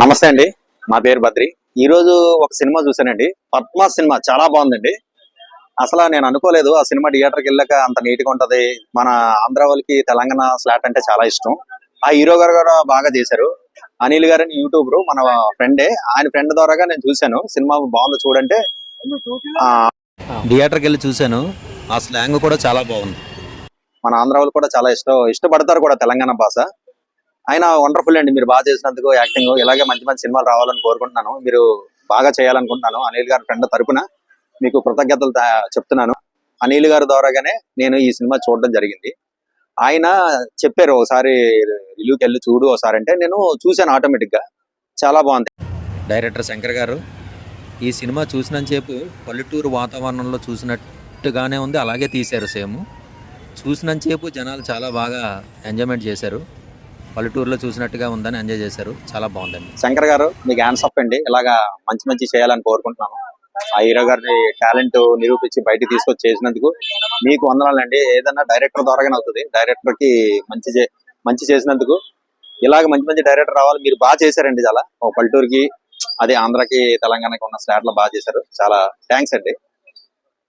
నమస్తే అండి. మా పేరు బద్రి. ఈ రోజు ఒక సినిమా చూసానండి పద్మ సినిమా చాలా బాగుందండి. అసలు నేను అనుకోలేదు ఆ సినిమా థియేటర్కి వెళ్ళాక అంత నీట్గా ఉంటది. మన ఆంధ్ర వాళ్ళకి తెలంగాణ స్లాట్ అంటే చాలా ఇష్టం. ఆ హీరో గారు కూడా బాగా చేశారు. అనిల్ గారు అని యూట్యూబర్ మన ఫ్రెండే. ఆయన ఫ్రెండ్ ద్వారాగా నేను చూశాను. సినిమా బాగుంది చూడంటే థియేటర్కి వెళ్ళి చూశాను. ఆ స్లాంగ్ కూడా చాలా బాగుంది. మన ఆంధ్ర వాళ్ళు కూడా చాలా ఇష్టం. ఇష్టపడతారు కూడా తెలంగాణ భాష. ఆయన వండర్ఫుల్ అండి. మీరు బాగా చేసినందుకు యాక్టింగ్ ఇలాగే మంచి మంచి సినిమాలు రావాలని కోరుకుంటున్నాను. మీరు బాగా చేయాలనుకుంటున్నాను. అనిల్ గారి ఫ్రెండ్ తరపున మీకు కృతజ్ఞతలు చెప్తున్నాను. అనిల్ గారి ద్వారాగానే నేను ఈ సినిమా చూడడం జరిగింది. ఆయన చెప్పారు ఒకసారి రివ్యూకి వెళ్ళి చూడు ఒకసారి అంటే నేను చూశాను ఆటోమేటిక్గా చాలా బాగుంది. డైరెక్టర్ శంకర్ గారు ఈ సినిమా చూసినంతసేపు పల్లెటూరు వాతావరణంలో చూసినట్టుగానే ఉంది. అలాగే తీశారు సేమ్. చూసినంతసేపు జనాలు చాలా బాగా ఎంజాయ్మెంట్ చేశారు. పల్లెటూరులో చూసినట్టుగా ఉందని ఎంజాయ్ చేశారు. చాలా బాగుందండి. శంకర్ గారు మీకు హ్యాండ్స్ అప్ అండి. ఇలాగా మంచి మంచి చేయాలని కోరుకుంటున్నాను ఆ హీరో గారిని టాలెంట్ నిరూపించి బయటికి తీసుకొచ్చి చేసినందుకు మీకు వందనాలండి. ఏదన్నా డైరెక్టర్ ద్వారాగానే అవుతుంది. డైరెక్టర్కి మంచి చే- మంచి చేసినందుకు ఇలాగ మంచి మంచి డైరెక్టర్ రావాలి. మీరు బాగా చేశారండి చాలా. ఒక పల్లెటూరుకి అదే ఆంధ్రాకి తెలంగాణకి ఉన్న స్లాట్లో బాగా చేశారు. చాలా థ్యాంక్స్ అండి.